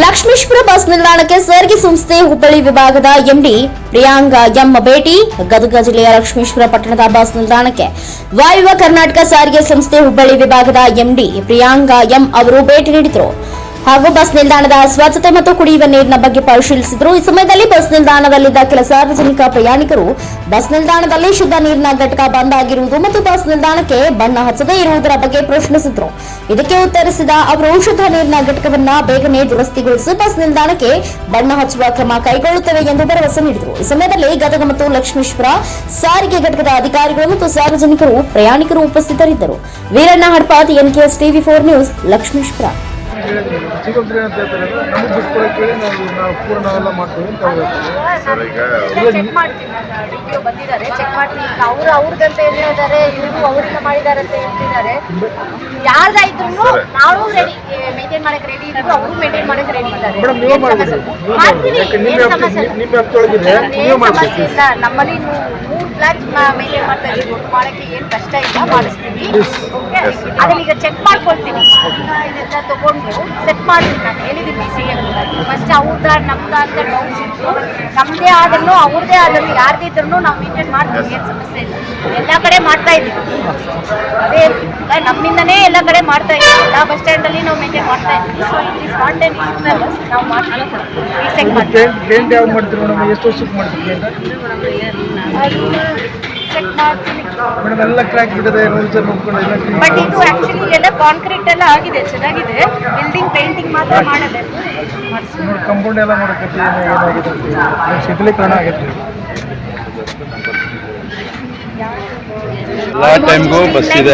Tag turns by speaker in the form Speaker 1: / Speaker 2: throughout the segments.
Speaker 1: Lakshmeshwar bus ನಿಲ್ದಾಣಕ್ಕೆ ಸಾರಿಗೆ ಸಂಸ್ಥೆ ಹುಬ್ಬಳ್ಳಿ ವಿಭಾಗದ ಎಂಡಿ ಪ್ರಿಯಾಂಕ ಎಂ ಭೇಟಿ. ಗದಗ ಜಿಲ್ಲೆಯ ಲಕ್ಷ್ಮೀಶ್ವರ ಪಟ್ಟಣದ ಬಸ್ ನಿಲ್ದಾಣಕ್ಕೆ ವಾಯುವ ಕರ್ನಾಟಕ ಸಾರಿಗೆ ಸಂಸ್ಥೆ ಹುಬ್ಬಳ್ಳಿ ವಿಭಾಗದ ಎಂಡಿ ಪ್ರಿಯಾಂಕ ಎಂ ಅವರು ಭೇಟಿ ನೀಡಿದರು. ಹಾಗೂ ಬಸ್ ನಿಲ್ದಾಣದ ಸ್ವಚ್ಛತೆ ಮತ್ತು ಕುಡಿಯುವ ನೀರಿನ ಬಗ್ಗೆ ಪರಿಶೀಲಿಸಿದರು. ಈ ಸಮಯದಲ್ಲಿ ಬಸ್ ನಿಲ್ದಾಣದಲ್ಲಿದ್ದ ಕೆಲ ಸಾರ್ವಜನಿಕ ಪ್ರಯಾಣಿಕರು ಬಸ್ ನಿಲ್ದಾಣದಲ್ಲಿ ಶುದ್ಧ ನೀರಿನ ಘಟಕ ಬಂದ್ ಆಗಿರುವುದು ಮತ್ತು ಬಸ್ ನಿಲ್ದಾಣಕ್ಕೆ ಬಣ್ಣ ಹಚ್ಚದೇ ಇರುವುದರ ಬಗ್ಗೆ ಪ್ರಶ್ನಿಸಿದರು. ಇದಕ್ಕೆ ಉತ್ತರಿಸಿದ ಅವರು, ಶುದ್ಧ ನೀರಿನ ಘಟಕವನ್ನ ಬೇಗನೆ ದುರಸ್ತಿಗೊಳಿಸಿ ಬಸ್ ನಿಲ್ದಾಣಕ್ಕೆ ಬಣ್ಣ ಹಚ್ಚುವ ಕ್ರಮ ಕೈಗೊಳ್ಳುತ್ತೇವೆ ಎಂದು ಭರವಸೆ ನೀಡಿದರು. ಈ ಸಮಯದಲ್ಲಿ ಗದಗ ಮತ್ತು ಲಕ್ಷ್ಮೀಶ್ವರ ಸಾರಿಗೆ ಘಟಕದ ಅಧಿಕಾರಿಗಳು ಮತ್ತು ಸಾರ್ವಜನಿಕರು ಪ್ರಯಾಣಿಕರು ಉಪಸ್ಥಿತರಿದ್ದರು. Veeranna Hadpad NKS TV four news, Lakshmeshwar.
Speaker 2: ಸಿಗೋದ್ರಿ ಅಂತ ಹೇಳ್ತಾರೆ ನಮಗೆ ನಾವು ನಾವು ಎಲ್ಲ ಮಾಡ್ತೀವಿ ಅಂತ ಅವ್ರು
Speaker 3: ಸರ್ ಈಗ
Speaker 4: ಚೆಕ್ ಮಾಡ್ತೀನಿ ನಾನು ರಿವ್ಯೂ ಬಂದಿದ್ದಾರೆ ಚೆಕ್ ಅವ್ರು ಅವ್ರದಂತ ಹೇಳಿದ್ದಾರೆ ಇವರು ಅವರಿಂದ ಮಾಡಿದ್ದಾರೆ ಅಂತ ಹೇಳ್ತಿದ್ದಾರೆ. ಯಾರ್ದಾಯ್ತು ನಾವು ರೆಡಿ ಮೇಂಟೈನ್ ಮಾಡಕ್ಕೆ ರೆಡಿ ಇದ್ರು ಅವರು ಮೇಂಟೈನ್ ಮಾಡಕ್ ರೆಡಿ ಇದ್ದಾರೆ
Speaker 2: ಮೇಡಮ್ ನೀವು ಮಾಡ್ತೀರಿ
Speaker 4: ಸಮಸ್ಯೆ?
Speaker 2: ನೀವು ನಿಮ್ಮ
Speaker 4: ಇಲ್ಲ.
Speaker 2: ನಿಮ್ಮ ನೀವು ಮಾಡ್ತೀವಿ
Speaker 4: ನಮ್ಮಲ್ಲಿ ಮೂರು ಫ್ಲಾಟ್ ಮೇಂಟೈನ್ ಮಾಡ್ತಾ ಇದೀವಿ ಒಟ್ಟು ಮಾಡಕ್ಕೆ ಏನ್ ಕಷ್ಟ ಇಲ್ಲ. ಮಾಡಿಸ್ತೀವಿ. ಓಕೆ ಅದನ್ನ ಈಗ ಚೆಕ್ ಮಾಡ್ಕೊಳ್ತೀನಿ. ಇದನ್ನ ತಗೊಂಡು ಸೆಟ್ ಮಾಡ್ತೀನಿ ನಾನು ಹೇಳಿದ್ದೀನಿ ಸಿ ಎಂ ಫಸ್ಟ್ ಅವ್ರದ ನಮ್ದ ಅಂತ ಡೌಟ್ಸ್ ಇತ್ತು. ನಮ್ದೇ ಆದ್ರೂ ಅವ್ರದೇ ಆದ್ರೂ ಯಾರ್ದೇ ಇದ್ರು ನಾವು ಮೇಂಟೈನ್ ಮಾಡ್ತೀವಿ ಏನು ಸಮಸ್ಯೆ ಇಲ್ಲ. ಎಲ್ಲ ಕಡೆ ಮಾಡ್ತಾ ಇದ್ದೀವಿ. ಅದೇ ನಮ್ಮಿಂದನೇ ಎಲ್ಲ ಕಡೆ ಮಾಡ್ತಾ ಇದ್ದೀವಿ. ಎಲ್ಲ ಬಸ್ ಸ್ಟ್ಯಾಂಡಲ್ಲಿ ನಾವು ಮೇಂಟೈನ್ ಮಾಡ್ತಾ ಇದ್ದೀವಿ. ಸೊ ಇಲ್ಲಿ ಸ್ಪಾಂಟೇನ್ ನಾವು ಮಾಡ್ತೀವಿ. ರೀಸೆಟ್
Speaker 2: ಎಷ್ಟು ವರ್ಷಕ್ಕೆ ಮಾಡ್ತೀವಿ
Speaker 4: ಅದು ಚೆಕ್ ಮಾಡ್ತೀನಿ
Speaker 2: ಮೇಡಮ್ ಎಲ್ಲ ಕ್ರ್ಯಾಕ್ ಬಿಟ್ಟಿದೆ ರೂಲ್ಸ್ ನೋಡ್ಕೊಂಡು ಎಲ್ಲ
Speaker 4: ಬಟ್ ಇದು ಆಕ್ಚುಲಿ ಎಲ್ಲ ಕಾಂಕ್ರೀಟ್ ಎಲ್ಲ ಆಗಿದೆ ಚೆನ್ನಾಗಿದೆ. ಬಿಲ್ಡಿಂಗ್ ಪೇಂಟಿಂಗ್ ಮಾತ್ರ ಮಾಡಬೇಕು.
Speaker 2: ಕಂಪೌಂಡ್ ಎಲ್ಲ ಮಾಡಬೇಕು ಏನು ಏನಾಗಿದೆ. ಶೀತಲೀಕರಣ ಆಗೈತೆ
Speaker 3: ಎಲ್ಲ ಟೈಮ್ಗೂ ಬಸ್ ಇದೆ.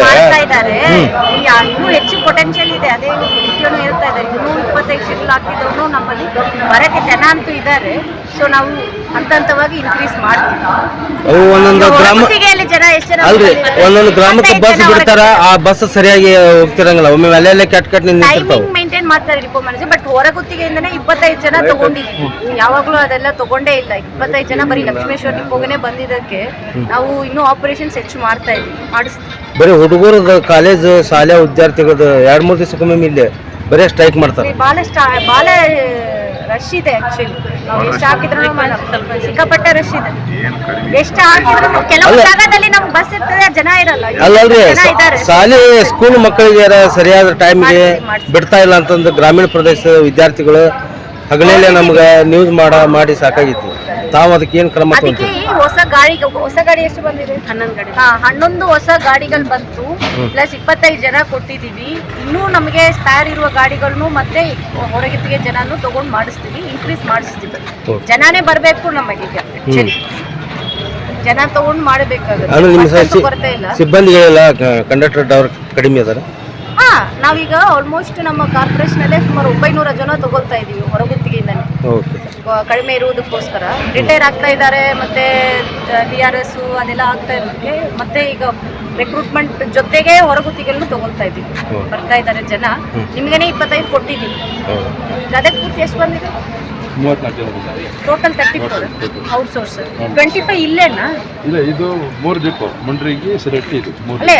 Speaker 4: ಇನ್ನೂ ಹೆಚ್ಚು ಪೊಟೆನ್ಶಿಯಲ್ ಇದೆ. ಅದೇ ನಿತ್ಯನೂ ಹೇಳ್ತಾ ಇದ್ದಾರೆ. ಇನ್ನೂ ಇಪ್ಪತ್ತೈದು ಶೆಡ್ಯೂಲ್ ಹಾಕಿದವರು ನಮ್ಮಲ್ಲಿ. ಬರಕ್ಕೆ ಜನ ಅಂತೂ ಇದ್ದಾರೆ. ಸೊ ನಾವು ಹಂತ ಹಂತವಾಗಿ ಇನ್ಕ್ರೀಸ್ ಮಾಡ್ತೀವಿ.
Speaker 5: ಅವು ಒಂದೊಂದು ಗ್ರಾಮ
Speaker 4: ಜನ ಎಷ್ಟು ಜನ
Speaker 5: ಅಲ್ರಿ? ಒಂದೊಂದು ಗ್ರಾಮಕ್ಕೆ ಬಸ್ ಬಿಡ್ತಾರ? ಆ ಬಸ್ ಸರಿಯಾಗಿ ಹೋಗ್ತಿರಂಗಿಲ್ಲ. ಒಮ್ಮೆ ಅಲ್ಲೆಲ್ಲ ಕೆಟ್ಟ ಕೆಟ್ಟ ನಿಂತಿರ್ತಾವ
Speaker 4: ಮಾಡ್ತಾರೆ ರಿಪೋರ್ಟ್ ಮ್ಯಾನೇಜರ್ ಬಟ್ ಹೊರಗುತ್ತಿಗೆಯಿಂದನೇ ಇಪ್ಪತ್ತೈದು ಜನ ತಗೊಂಡಿದ್ದೀವಿ. ಯಾವಾಗಲೂ ಅದೆಲ್ಲ ತಗೊಂಡೇ ಇಲ್ಲ. ಇಪ್ಪತ್ತೈದು ಜನ ಬರೀ ಲಕ್ಷ್ಮೇಶ್ವರ ಡಿಪೋಗೇನೆ ಬಂದಿದ್ದಕ್ಕೆ ನಾವು ಇನ್ನೂ ಆಪರೇಷನ್ಸ್ ಹೆಚ್ಚು ಮಾಡ್ತಾ ಇದ್ದೀವಿ. ಮಾಡಿಸ್ತೀವಿ.
Speaker 5: ಬರೀ ಹುಡುಗರ ಕಾಲೇಜ್ ಶಾಲೆ ವಿದ್ಯಾರ್ಥಿಗಳು ಎರಡ್ ಮೂರ್ ದಿವಸಕ್ಕೊಮ್ಮೆ ಇಲ್ಲಿ ಬರೀ ಸ್ಟ್ರೈಕ್ ಮಾಡ್ತಾರೆ.
Speaker 4: ಬಾಳೆ ಸ್ಟಾ ಭಾಳ ರಶ್ ಇದೆ ಆಕ್ಚುಲಿ ನಾವು ಎಷ್ಟು ಹಾಕಿದ್ರು ಸಿಕ್ಕಾಪಟ್ಟೆ ರಶ್ ಇದೆ. ಎಷ್ಟು ಹಾಕಿದ್ರು ಕೆಲವು. ಜಾಗದಲ್ಲಿ ನಮ್ಗೆ ಬಸ್ ಇರ್ತದೆ ಜನ ಇರಲ್ಲ.
Speaker 5: ಅಲ್ಲಲ್ರಿ
Speaker 4: ಜನ ಇದ್ದಾರೆ.
Speaker 5: ಶಾಲೆ ಸ್ಕೂಲ್ ಮಕ್ಕಳಿಗೆ ಸರಿಯಾದ ಟೈಮ್ಗೆ. ಬಿಡ್ತಾ ಇಲ್ಲ ಅಂತಂದ್ರೆ ಗ್ರಾಮೀಣ ಪ್ರದೇಶದ ವಿದ್ಯಾರ್ಥಿಗಳು ಹಗಲೆಲ್ಲ ನಮ್ಗೆ ನ್ಯೂಸ್ ಮಾಡ ಮಾಡಿ ಸಾಕಾಗಿತ್ತು. ತಾವು ಅದಕ್ಕೆ ಏನು ಕ್ರಮ
Speaker 4: ಅದಕ್ಕೆ ಹೊಸ ಗಾಡಿ ಹೊಸ ಗಾಡಿ ಎಷ್ಟು ಬಂದಿದೆ? ಹನ್ನೊಂದು ಗಾಡಿ. ಹಾ ಹನ್ನೊಂದು ಹೊಸ ಗಾಡಿಗಳು ಬಂತು. ಪ್ಲಸ್ ಇಪ್ಪತ್ತೈದು ಜನ ಕೊಟ್ಟಿದ್ದೀವಿ. ಇನ್ನೂ ನಮಗೆ ಸ್ಪೇರ್ ಇರುವ ಗಾಡಿಗಳನ್ನು ಮತ್ತೆ ಹೊರಗಿತ್ತಿಗೆ ಜನನು ತಗೊಂಡು ಮಾಡಿಸ್ತೀವಿ ಇನ್ಕ್ರೀಸ್ ಮಾಡಿಸ್ತೀವಿ.
Speaker 5: ಜನಾನೇ
Speaker 4: ಜನನೇ ಬರಬೇಕು ನಮಗೆ ಈಗ actually. ಜನ ತಗೊಂಡು ಮಾಡಬೇಕಾಗುತ್ತೆ.
Speaker 5: ಅಂದ್ರೆ ನಿಮ್ಮ ಸಿಬ್ಬಂದಿಗಳೆಲ್ಲ ಕಂಡಕ್ಟರ್ ಡ್ರೈವರ್ ಕಡಿಮೆ ಅದಾರ
Speaker 4: ನಾವೀಗ ಆಲ್ಮೋಸ್ಟ್ ನಮ್ಮ ಕಾರ್ಪೊರೇಷನ್ ಅಲ್ಲೇ ಸುಮಾರು ಒಂಬೈನೂರ ಜನ ತಗೊಳ್ತಾ ಇದೀವಿ ಹೊರಗುತ್ತಿಗೆಯಿಂದನೇ.
Speaker 5: ಓಕೆ
Speaker 4: ಕಡಿಮೆ ಇರುವುದಕ್ಕೋಸ್ಕರ. ರಿಟೈರ್ ಆಗ್ತಾ ಇದ್ದಾರೆ ಮತ್ತೆ ಡಿ ಆರ್ ಎಸ್ ಅದೆಲ್ಲ ಆಗ್ತಾ ಇರೋದಕ್ಕೆ ಮತ್ತೆ ಈಗ ರಿಕ್ರೂಟ್ಮೆಂಟ್ ಜೊತೆಗೆ ಹೊರಗುತ್ತಿಗೆಲ್ಲೂ ತಗೊಳ್ತಾ ಇದ್ದೀವಿ.
Speaker 5: ಹ್ಮ್.
Speaker 4: ಬರ್ತಾ ಇದ್ದಾರೆ ಜನ. ನಿಮಗೇನೆ ಇಪ್ಪತ್ತೈದು ಕೊಟ್ಟಿದ್ದೀವಿ. ಅದೇ ಪೂರ್ತಿ ಎಷ್ಟು ಬಂದಿದೆ? Total thirty four outsource twenty five ಇಲ್ಲೇನಾ?
Speaker 6: ಇಲ್ಲ ಇದು ಮೂರು ಡಿಪೋ ಮುಂಡ್ರಿಗೆ ಸಿರಟ್ಟಿ ಇದು ಮೂರು
Speaker 4: ಅಲ್ಲೇ?